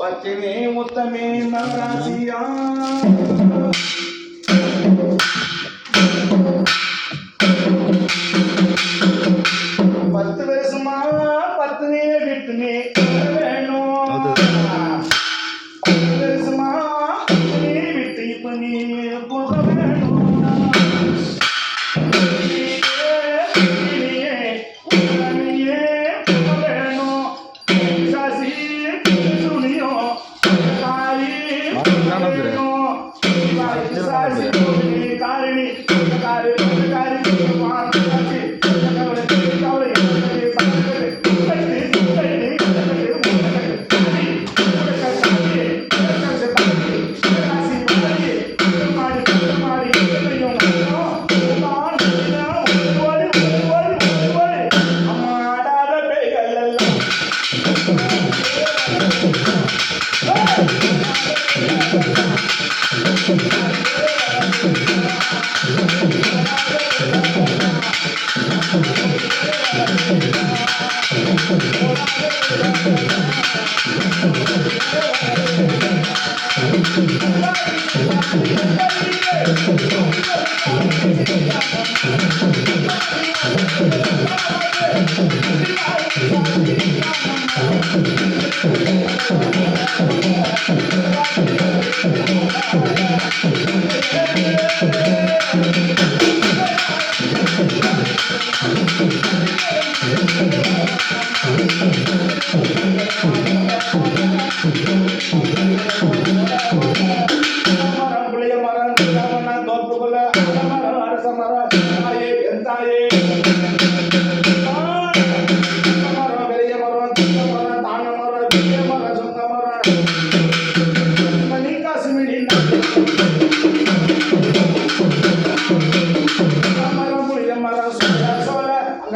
పచ్చిమే ముత్తమే నవరాశియా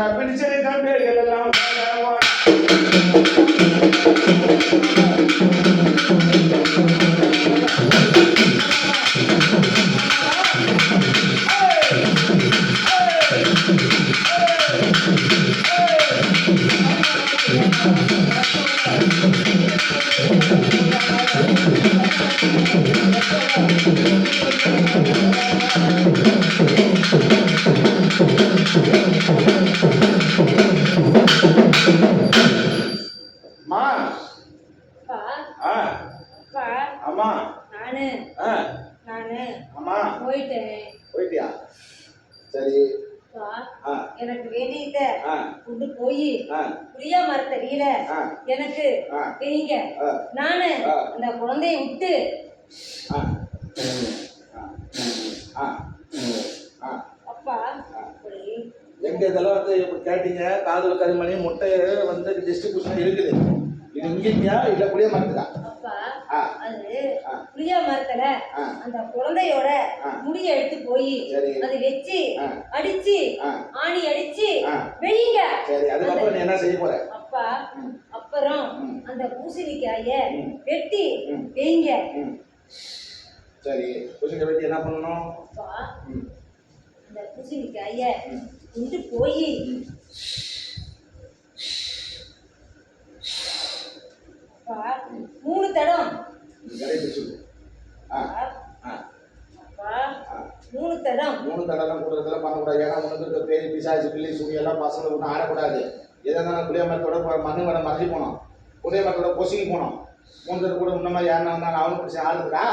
அங்க பிடிச்சிருக்க பேர்கள் எல்லாம் நானு. ஆ, நானு. அம்மா, போயிட்டேன். போயிட்டியா? சரி. எனக்கு வேண்டியத கொண்டு போய். ஆ, புளியா மரத்தடியில எனக்கு ஆ. நானு. அந்த குழந்தைய விட்டு. ஆ, ஆ, ஆ. அப்பா எங்க இதெல்லாம் வந்து இப்ப கேட்டீங்க? காதல் கரிமணி முட்டை வந்து டிஸ்ட்ரிபியூஷன் இருக்குது. இது இங்கேயா இல்ல புளிய மரத்துக்கா? அது. புளியா மரத்துல. அந்த குழந்தையோட. முடிய எடுத்து போய். அது வச்சு. அடிச்சு. ஆணி அடிச்சு. வெயிங்க சரி அதுக்கப்புறம் என்ன செய்ய போற அப்பா அப்புறம். அந்த பூசணிக்காய. வெட்டி ம். சரி பூசணிக்காய் வெட்டி என்ன பண்ணணும். அந்த பூசணிக்காய கொண்டு போய் மூணு தடம். மூணு தடம். மூணு தடவை கூடுறதெல்லாம் பண்ணக்கூடாது. ஏன்னா உனக்கு பேய் பிசாசு பிள்ளை சுடி எல்லாம் பசங்களை ஒன்றும் ஆடக்கூடாது. எதை இருந்தாலும் புளிய மரத்தோட மண்ணு வர மறைஞ்சு போனோம் புளிய மரத்தோட பொசுங்கி போனோம் மூணு தடவை கூட முன்ன மாதிரி யாருன்னா வந்தாலும் அவனு பிடிச்சி ஆளுக்குடா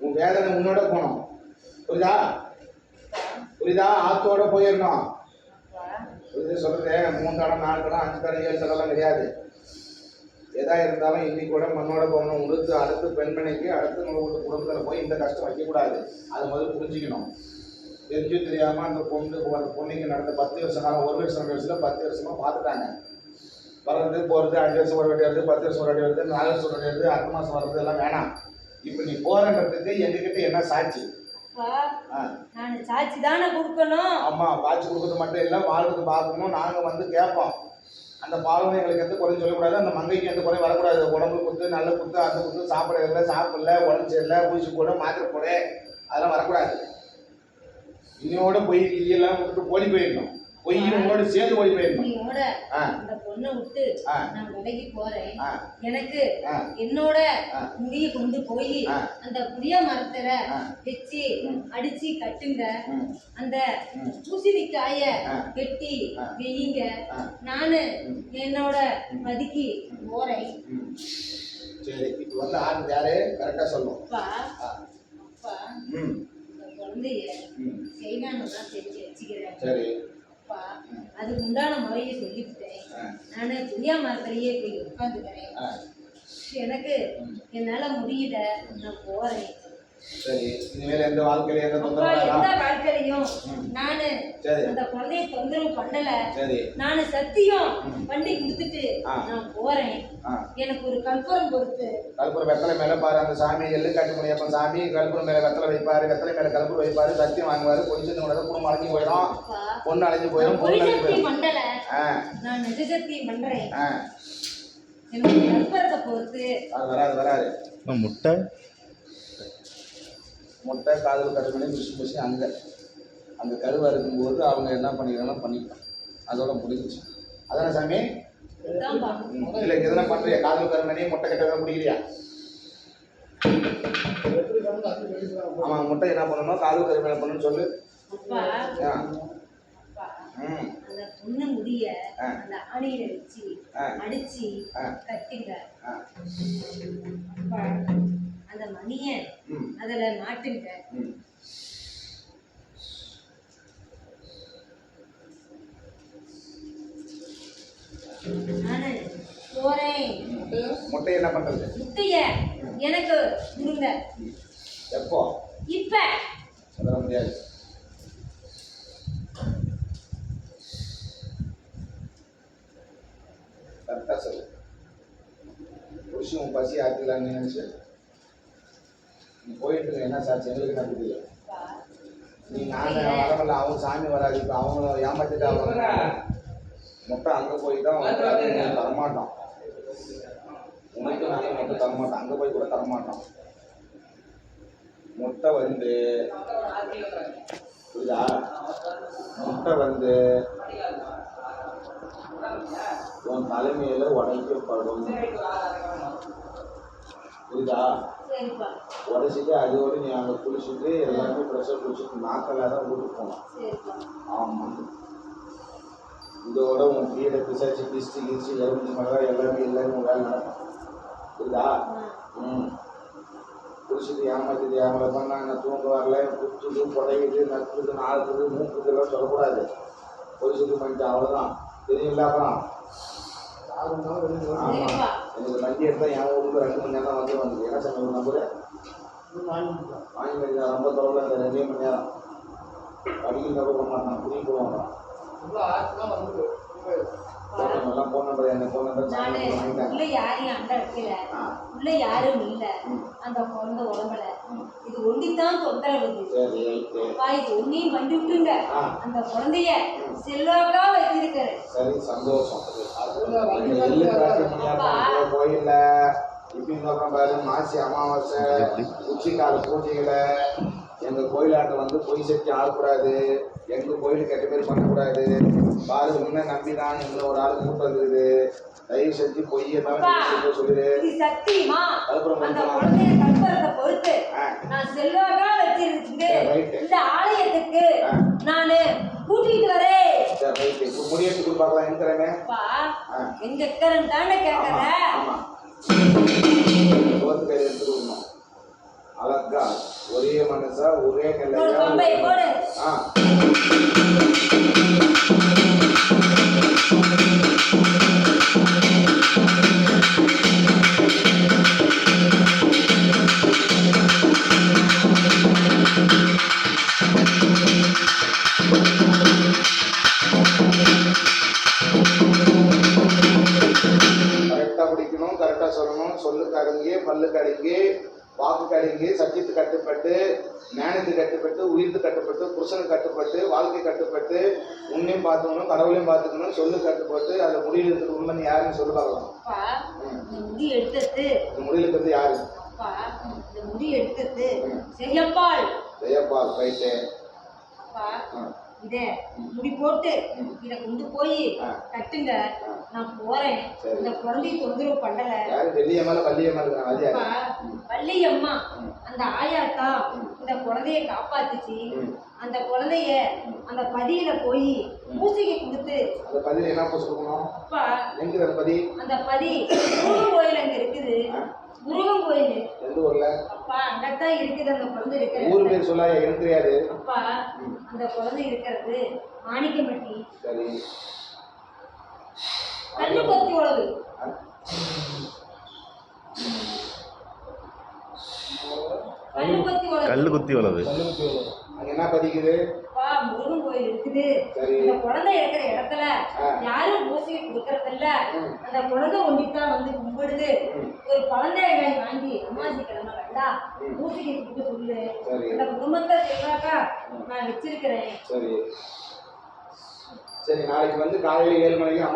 உன் வேதனை உன்னோட போனோம் புரியுதா? புரியுதா? ஆத்தோட போயிடணும். இது புரியுது மூணு தடம் நாலு தடம் அஞ்சு தடம் ஏழு தடம்லாம் கிடையாது. எதா இருந்தாலும் இன்னைக்கு கூட மண்ணோட போகணும். உடுத்து அடுத்து பெண்மணிக்கு அடுத்து நம்ம குடும்பத்தில் போய் இந்த கஷ்டம் வைக்கக்கூடாது. அது முதல்ல புரிஞ்சுக்கணும். தெரிஞ்சும் தெரியாமல் அந்த பொண்ணு அந்த பொண்ணுக்கு நடந்த பத்து வருஷம் காலம் ஒரு வருஷம் ரெண்டு வருஷத்தில் பத்து வருஷமாக பார்த்துட்டாங்க. வர்றது போகிறது அஞ்சு வருஷம் ஒரு வாட்டி வருது பத்து வருஷம் ஒரு வாட்டி வருது நாலு வருஷம் ஒரு வாட்டி வருது அடுத்த மாதம் வர்றது எல்லாம் வேணாம். இப்போ நீ போகிறன்றதுக்கு எங்ககிட்ட என்ன சாட்சி? நான் சாட்சி தானே கொடுக்கணும். ஆமாம் காய்ச்சி கொடுக்கறது மட்டும் இல்லை வாழ்றது பார்க்கணும். நாங்கள் வந்து கேட்போம். அந்த பாலும் எங்களுக்கு எந்த குறையும் சொல்லக்கூடாது. அந்த மங்கைக்கு எந்த குறையும் வரக்கூடாது. உடம்பு குத்து நல்ல குத்து அந்த குத்து சாப்பிட இல்லை சாப்பிடல உடம்பு சரியில்லை ஊசி போட மாத்திரை போட அதெல்லாம் வரக்கூடாது. இன்னையோட பொய் எல்லாம் விட்டு ஓடி போயிடணும். உங்களோட சேர்ந்து ஓடி அந்த பொண்ணை விட்டு. நான் விலகி போறேன். எனக்கு என்னோட. முடிய கொண்டு போய். அந்த புளிய மரத்துல. வச்சு. அடிச்சு கட்டுங்க. அந்த. பூசணிக்காய. வெட்டி ஆ. நானு. என்னோட மதிக்கு போறேன். சரி இப்போ வந்து ஆறு யாரு? சொல்லும். குழந்தைய செய்யணும் தான் தெரிஞ்சு வச்சுக்கிறேன். சரி. அப்பா அதுக்கு உண்டான முறையை சொல்லிவிட்டேன். நானு புளியா மரத்திலேயே போய் உட்காந்துக்கிறேன். எனக்கு. என்னால முடியல நான் போறேன். சரி இனிமேல் எந்த வாழ்க்கையில எந்த வாழ்க்கையிலையும். நானு அந்த குழந்தைய தொந்தரவு பண்ணல. சரி. நானு சத்தியம். பண்ணி கொடுத்துட்டு. நான் போறேன். எனக்கு ஒரு கற்பூரம் பொறுத்து கற்பூரம் வெத்தலை மேல பாரு அந்த சாமி எள்ளு காட்டு முனியப்பன் சாமி கற்பூரம் மேல வெத்தலை வைப்பாரு வெத்தலை மேல கற்பூரம் வைப்பாரு சத்தியம் வாங்குவாரு கொஞ்சம் கூட குடும்பம் அழைஞ்சு போயிடும். பொண்ணு அழைஞ்சு போயிடும் பொய் பொண்ணு அழைஞ்சு போயிடும். ஆ. நான் நிஜ பண்றேன். எனக்கு கற்பூரத்தை பொறுத்து. அது வராது வராது. முட்டை முட்டை காதல் கடுமணி மிஷி மிஷி அங்கே. அந்த கருவாக இருக்கும்போது அவங்க என்ன பண்ணிக்கிறாங்களோ பண்ணிக்கலாம். அதோட முடிஞ்சுச்சு. அதானே சாமி. இல்லை எதனா பண்ணுறியா காதல் கருமணி முட்டை கட்ட எதனா பிடிக்கிறியா ஆமாம் முட்டை என்ன பண்ணணும் காதல் கருமணி பண்ணணும்னு சொல்லு. ஆ. அந்த பொண்ணு முடிய. அந்த ஆணியில வச்சு. அடிச்சு. கட்டுங்க ஆ அப்பா அந்த மணிய ம் அதுல மாட்டுங்க போறேன். முட்டை என்ன பண்ணுறது முட்டைய எனக்கு கொடுங்க. எப்போ? இப்ப. சொல்ல முடியாது. கரெக்டாக சொல்லு. புருஷன் பசி ஆற்றிக்கலான்னு நினைச்சு போயிட்டு இருக்க, என்ன சாட்சி எங்களுக்கு என்ன புரியல நீ நான் வரமில்ல அவங்க சாமி வராது. இப்போ அவங்கள ஏமாத்திட்டு அவங்க முட்டை அங்கே போய் தான் உனக்கு தரமாட்டோம் உனக்கு நாங்கள் முட்டை தரமாட்டோம் அங்கே போய் கூட தரமாட்டோம் முட்டை வந்து புரியுதா? முட்டை வந்து உன் தலைமையில் உடைக்கப்படும். புரியுதா? உடைச்சிட்டு அதோடு நீ அங்கே குளிச்சுட்டு எல்லாமே ப்ரெஷர் குளிச்சுட்டு நாக்கெல்லாம் தான் வீட்டுக்கு சரிப்பா. ஆமாம் இதோட உன் கீழே பிசாச்சு கிஸ்டி கிஸ்டி எலுமிச்சு மரம் எல்லாமே எல்லாமே உன் வேலை புரியுதா. ம். குடிச்சிட்டு ஏமாத்திட்டு பண்ணா நான் தூங்க வரல. குத்துது புடையுது நக்குது நாக்குது மூக்குது எல்லாம் சொல்லக்கூடாது. குடிச்சிட்டு பண்ணிட்டு அவ்வளோதான் தெரியுங்களா அப்புறம் ஆமாம் எனக்கு வண்டி எடுத்தால் என் ஊருக்கு ரெண்டு மணி நேரம் வந்து வந்து என்ன ஒரு நம்பரு? வாங்கி மணி ரொம்ப தொலைவில் இந்த ரெண்டே மணி நேரம். படிக்க கூட மாட்டான் புரிய போவாங்க. ஃபோன் நம்பர் என்ன ஃபோன் நம்பர் உள்ள யாரையும் அண்ட வைக்கல. உள்ள யாரும் இல்ல. அந்த குழந்தை உடம்புல. ஒண்டித்தான் தொந்தரவு. இது ஒன்னையும் பண்ணி விட்டுங்க ஆ. அந்த குழந்தைய செல்வாக்கா சரி சந்தோஷம். கோயில்ல இப்படி சொல்றேன் பாரு மாசி அமாவாசை. உச்சிக்கால பூஜைகளை எங்க கோயிலாண்ட வந்து பொய் சக்தி ஆகக்கூடாது எங்க கோயிலுக்கு கெட்ட பேர் பண்ணக்கூடாது. பாரு உன்னை நம்பிதான் இன்னும் ஒரு ஆள் கூட்டம் இருக்குது தயவு செஞ்சு பொய் அப்பா. எல்லாம் சொல்லிடு இது செல்வாக்கா right. இந்த ஆலயத்துக்கு. நானு கூட்டிட்டு வரேன். இருக்கிறேங்க அப்பா ஆ. எங்க இருக்கிறேன் தானே கேட்கற அழகா. ஒரே மனசா ஒரே ஒரு அடங்கி சத்தியத்துக்கு கட்டுப்பட்டு ஞானத்துக்கு கட்டுப்பட்டு உயிர்த்து கட்டுப்பட்டு புருஷனுக்கு கட்டுப்பட்டு வாழ்க்கை கட்டுப்பட்டு உன்னையும் பார்த்துக்கணும் கடவுளையும் பார்த்துக்கணும் சொல்லு கட்டுப்பட்டு அதில் முடிவு இருக்கிற உண்மை நீ யாருன்னு சொல்லி பார்க்கலாம் முடி எடுத்தது. முடிவில் இருக்கிறது யாரு? முடி எடுத்தது. ரைட்டு. இத போட்டு இத கொண்டு போய். கட்டுங்க. நான் போறேன். இந்த குழந்தைய தொந்தரவு பண்ணல. வள்ளியம்மா இருக்கிறாங்க வாத்தியார் அப்பா வள்ளியம்மா அந்த ஆயாத்தா இந்த குழந்தைய காப்பாத்துச்சு. அந்த குழந்தைய அந்த பதியில போய் மூசிகை கொடுத்து அந்த பதில் என்ன பூசை கொடுக்கணும்? அந்த பதி? அந்த பதி முருகன் கோயில் அங்க இருக்குது. முருகன் கோயில். எந்த ஊர்ல? அப்பா அங்கத்தான் இருக்குது அந்த குழந்தை ஊர் இருக்கிறது பேர் சொல்ல எனக்கு தெரியாது. அப்பா அந்த குழந்தை இருக்கிறது மாணிக்கம்பட்டி. சரி. கண்ணு கொத்தி உழவு ஆ. கண்ணு கொத்தி கல்லு குத்தி வளது அங்க என்ன பதிக்குது? முருகன் கோயில் இருக்குது. சரி. அந்த குழந்தை இருக்கிற இடத்துல. யாரும் மூசிகை கொடுக்கறதில்ல. ம். அந்த குழந்தை ஒண்டித்தான் வந்து கும்பிடுது. ஒரு குழந்தைகாய் வாங்கி அம்மாசி கிழமை வேண்டா ம். மூசிகை கொடுக்க சொல்லு. சரி. அந்த குடும்பத்தை செல்வாக்கா நான் வச்சிருக்கிறேன். சரி. சரி நாளைக்கு வந்து காலையில ஏழு மணிக்கு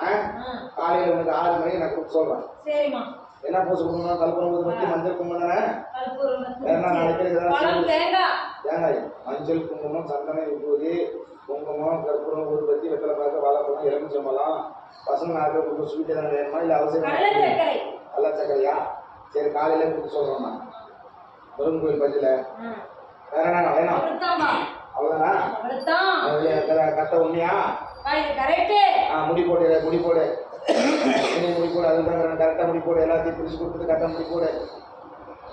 ஆ, காலையில உனக்கு ஆறு மணிக்கு நான் கூப்பிட்டு சொல்றேன். சரிம்மா. என்ன பூசை கொடுக்கணும் கல்பனை ஊதி பத்தி மஞ்சள் குங்குமம் பழம் சொல்லு. தேங்காய். மஞ்சள் குங்குமம் சந்தன விபூதி குங்குமம் கற்பூரம் ஊதுபத்தி வெத்தலை பார்க்க வாழைப்பழம் எலுமிச்சம்பழம் பசங்க நாட்டு உங்களுக்கு ஸ்வீட் எதாவது வேணுமா? இல்லை அவசியம் கள்ள சக்கரையா சரி காலையில கூப்பிட்டு சொல்றோம் நான் முருகன் கோயில் ஆ, வேற என்ன வேணும் அவ்வளோதானா கட்ட உண்மையா முடி போடு முடி போடு. இன்னும் முடி அது அதுதான் கரெக்டாக முடி எல்லாத்தையும் பிடிச்சி கொடுத்துட்டு கரெக்டாக முடி போடு.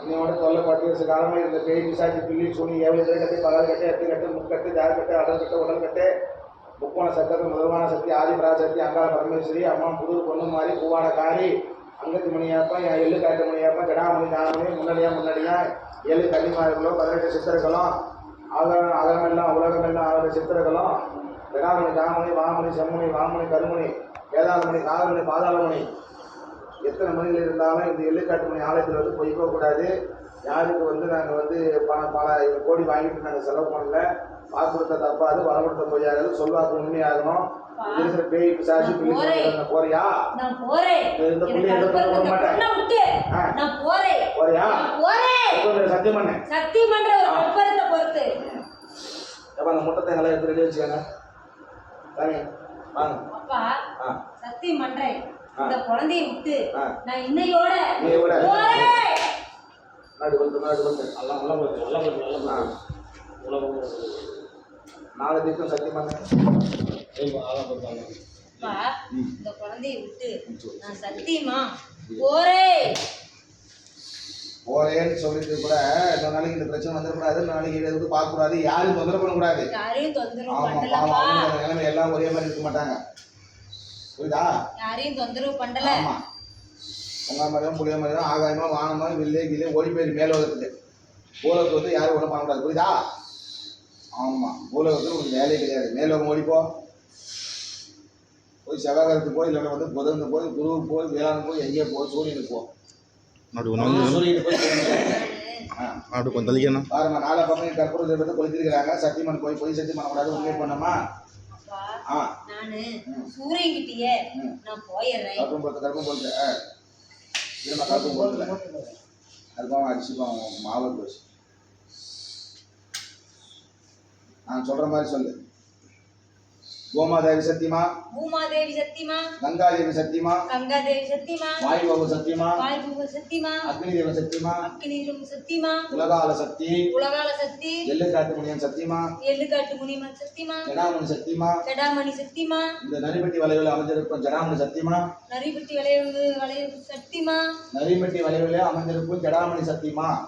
இன்னையோட தொல்லை பத்து வருஷ காலமாக இருந்த பேய் பிசாச்சி பில்லி சுனி எவ்வளோ பேர் கட்டி பகல் கட்டு எட்டு கட்டு முக்கட்டு தார் கட்டு அடல் கட்டு உடல் கட்டு முக்கோண சக்கரம் முதல்வான சக்தி ஆதி பராசக்தி அங்காள பரமேஸ்வரி அம்மா புது பொண்ணு மாதிரி பூவாட காரி அங்கத்து மணியாப்பா என் எள்ளு காட்டு மணியாப்பா ஜடாமணி தாமணி முன்னாடியா முன்னாடியா ஏழு கன்னிமார்களோ பதினெட்டு சித்திரங்களும் அகலம் அகலமெல்லாம் உலகமெல்லாம் ஆகிற சித்திரங்களும் ஜடாமணி தாமணி வாமணி செம்மணி வாமணி கருமணி வேதாளமணி காதமணி பாதாளமணி எத்தனை மணிகள் இருந்தாலும் இந்த எள்ளுக்காட்டு மணி ஆலயத்தில் வந்து போய் கூடாது. யாருக்கு வந்து நாங்கள் வந்து பல பல கோடி வாங்கிட்டு நாங்கள் செலவு பண்ணல. வாக்கு கொடுத்த தப்பாது வர கொடுத்த பொய்யாவது சொல்வாக்கு உண்மையாகணும். இருக்கிற பேய் பிசாசு போறியா? இந்த புள்ளைய போறியா? சத்தியம் பண்ணு. சக்தி பண்ற பொறுத்து. அந்த முட்டத்தை எங்களை எடுத்து ரெடி வச்சுக்கோங்க. அப்பா சத்தியம் பண்றேன். இந்த குழந்தைய விட்டு. நான் இன்னையோட நாடு வந்து நாடு வந்து. போகுது நல்லா ஆ. போகுது உலகம் நாலு தீர்க்கம் சத்தியம் பண்ணு நல்லா போகுது அப்பா இந்த குழந்தைய விட்டு நான் சத்தியமா போறேன். போறேன்னு சொல்லிட்டு கூட இன்னொரு நாளைக்கு இந்த பிரச்சனை வந்துடக்கூடாது நாளைக்கு இதை வந்து பார்க்கக்கூடாது யாரும் தொந்தரவு பண்ணக்கூடாது. ஆமா நிலைமை எல்லாம் ஒரே மாதிரி இருக்க மாட்டாங்க. புரியுதா? யாரையும் தொந்தரவு பண்ணல. ஆமா. உங்க மரம் புளிய மரம் ஆகாயமா வானமா வில்லே கில்லே ஓடி போயிரு மேலோகத்துக்கு. பூலோகத்துக்கு வந்து யாரும் ஒன்றும் பண்ணக்கூடாது புரியுதா? ஆமா பூலோகத்துக்கு உங்களுக்கு வேலையே கிடையாது. மேலோகம் ஓடிப்போ போய் செவ்வாய்க்கு போய் இல்லைன்னா வந்து புதனுக்கு போய் குருவுக்கு போய் வேளாண் போய் எங்கேயோ போய் சூரியனுக்கு போ. ஆ அப்படி கொஞ்சம் தள்ளிக்கணும் பாருங்க நாலா பக்கம் கற்பூர தீபத்தை கொளுத்திருக்கிறாங்க. சத்தியமன் போய் போய் சத்தியம் பண்ணக்கூடாது உண்மை பண்ணமா நானு சூரியன் கிட்டயே ம். நான் போயிடுறேன். கற்பம் போட்டு கற்பம் போட்டு ஆ. இருமா கற்பம் போட்டுல கற்பம் அடிச்சுப்பான் மாவு போச்சு நான் சொல்ற மாதிரி சொல்லு. கோமாதேவி சத்தியமா? பூமாதேவி சத்தியமா? கங்காதேவி சத்தியமா? கங்காதேவி சத்தியமா? வாயுபாபு சத்தியமா? வாய்பூக சத்தியமா? அக்னி தேவன் சத்தியமா? அக்கினிரும் சத்தியமா? உலகால சக்தி? உலகால சக்தி? எள்ளுக்காட்டு முனியன் சத்தியமா? எள்ளுக்காட்டு முனிமன் சத்தியமா? ஜடாமணி சத்தியமா? ஜடாமணி சத்தியமா? இந்த நரிப்பட்டி வளைவில் அமைந்திருக்கும் ஜடாமணி சத்தியமா? நரிபட்டி வளைவு வளைவு சத்தியமா? நரிமட்டி வளைவிலே அமைந்திருக்கும் ஜடாமணி சத்தியமா?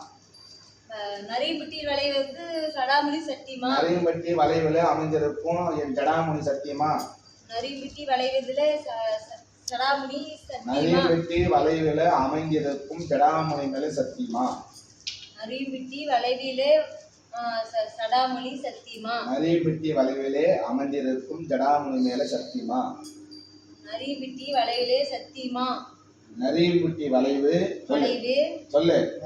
நரிபட்டி வளைவு வந்து சடாமணி சத்தியமா? நரிமட்டி வளைவிலே அமைந்திருக்கும். என் ஜடாமணி சத்தியமா? நரிபட்டி வளைவுல சடாமணி நரிமட்டி வளைவிலே அமைந்திருக்கும் ஜடாமணி மேலே சத்தியமா? நரிபட்டி வளைவிலே சடாமணி சத்தியமா? நரிமட்டி வளைவிலே அமைந்திருக்கும் ஜடாமணி மேலே சத்தியமா? நரிபட்டி வளைவிலே சத்தியமா? நரியம்பட்டி வளைவு. சொல்லு. வளைவு. சொல்லு.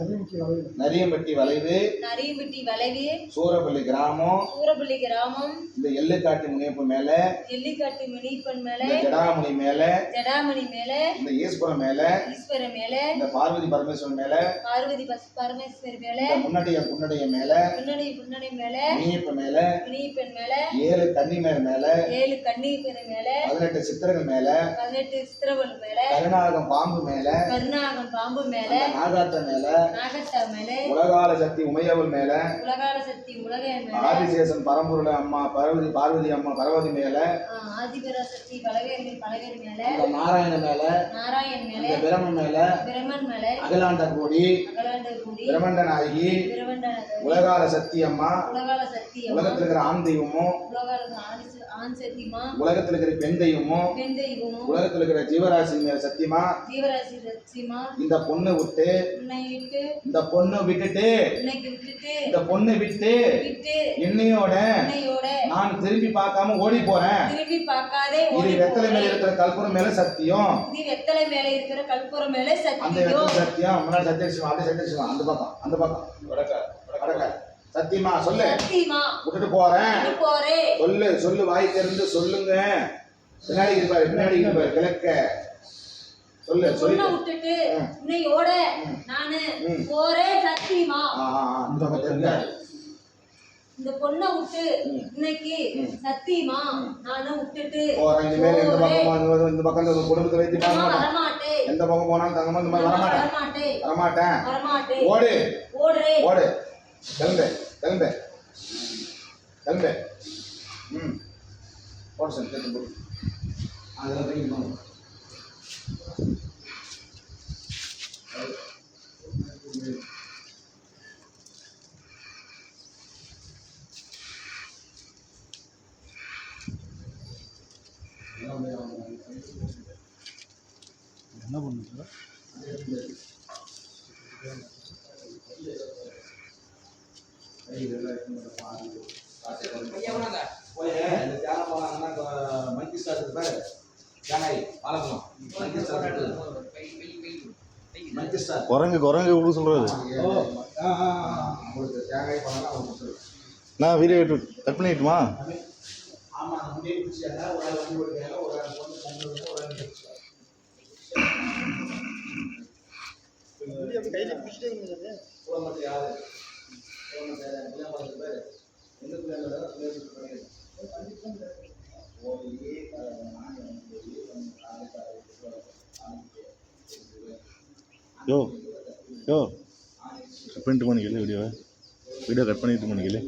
நரியம்பட்டி வளைவு. நரியம்பட்டி வளைவு. சூரப்பள்ளி கிராமம். சூரப்பள்ளி கிராமம். இந்த எள்ளுக்காட்டு முனியப்பு மேல. எல்லிக்காட்டு மினிப்பன் மேல. ஜடாமுனி மேல. ஜடாமணி மேல. இந்த ஈஸ்வரம் மேல. ஈஸ்வரன் மேல. இந்த பார்வதி பரமேஸ்வரன் மேல. பார்வதி பஸ் பரமேஸ்வரி மேல. முன்னடைய புன்னடைய மேல. முன்னணி முன்னணி மேல. முனியப்பு மேல. மினிப்பன் மேல. ஏழு கன்னிமேர் மேல. ஏழு கண்ணீர் மேல. பதினெட்டு சித்திரங்கள் மேல. பதினெட்டு சித்திரவல் மேல. கருணாகம் பாம்பு மேல கருணாகம் பாம்பு மேல நாகாத்த மேல நாகத்தா மேல உலகால சக்தி உமையவள் மேல உலகால சக்தி உலக மேல ஆதிசேஷன் பரம்பொருள அம்மா பார்வதி பார்வதி அம்மா பரவதி மேல ஆஹ் ஆதிபராசக்தி பலவேறு பலவேறு மேல நாராயண மேல நாராயண் மேல பிரமன் மேல பிரமன் மேல அகிலாண்ட கோடி அகலாண்ட கூடி பிரமண்ட நாயகி பிரமண்டன உலகால சக்தி அம்மா உலகால சக்தி உலகத்துல இருக்கிற ஆண் தெய்வமும் உலகால ஆண் ஆண் சக்திமா உலகத்துல இருக்கிற பெண் தெய்வமும் பெண் தெய்வமும் உலகத்துல இருக்கிற ஜீவராசி மேல சத்தியமா? ஜீவராசி சக்திமா இந்த பொண்ணு விட்டு விட்டு இந்த பொண்ணு விட்டுட்டு இன்னைக்கு விட்டுட்டு இந்த பொண்ணு விட்டு விட்டு என்னையோட உன்னையோட நான் திரும்பி பார்க்காம ஓடி போறேன் திரும்பி பார்க்காதே இது வெத்தலை மேல. இருக்கிற கல்புரம் மேல சத்தியம். இது வெத்தலை மேல இருக்கிற கற்பூரம் மேல அந்த சத்தியம். வெத்தலை சத்தியம் முன்னாடி சத்தியம் அப்படியே சத்தியம் அந்த பக்கம் அந்த பக்கம். வடக்க வடக்க சத்தியமா? சொல்லு. விட்டுட்டு போறேன். சொல்லு சொல்லு வாய் திறந்து சொல்லுங்க. பின்னாடி இருப்பாரு பின்னாடி இருப்பாரு கிழக்க. சொல்லு சொல்லு விட்டுட்டு ம். உன்னையோட நானு. போறேன் சத்தியமா. இந்த பக்கம். இந்த பொண்ணை விட்டு. இன்னைக்கு. சத்தியமா நானும் விட்டுட்டு போறேன். இந்த போறேன். பக்கம் வந்து இந்த பக்கம் இந்த குடும்பத்தை வைத்து வரமாட்டேன். எந்த பக்கம் போனாலும் தங்கமா இந்த மாதிரி வரமாட்டேன். வரமாட்டேன். ஓடு. ஓடுறேன். ஓடு. கிளம்பு. கிளம்பு கிளம்பு ம். போடு சார் கேட்டு போடு. அதெல்லாம் தூக்கி போகணும் என்ன பண்ணுறது போய் இந்த தியானம் போனாங்கன்னா கொ- மங்கி ஸ்டார் இருக்கு பாரு தேங்காய் வாழைப்பழம் மங்கி ஸ்டார் இருக்கு. மங்கி ஸ்டார் குரங்கு குரங்கு கொடுக்க சொல்கிறது நான் வீடியோ கட் பண்ணிட்டுமா எந்த பழம் அவங்க கொடுத்துரு நான் வீடியோ கட் பண்ணிட்டுமா ஆமா அந்த முடியை பிடிச்சாங்க ஒரு ஆள் வண்டி ஓடுறாங்க ஒரு ஆள் பொண்ணு பொண்ணு இருக்கு, ஒரு ஆள் பிடிச்சாங்க குடும்பத்தை யாரு குடும்பத்தை கல்யாணம் பண்ணுறது பேரு எந்த பிள்ளைங்க போய் நான் யோ யோ. கட் பண்ணிட்டு பண்ணிக்கல வீடியோவை வீடியோ கட் பண்ணிட்டு பண்ணிக்கல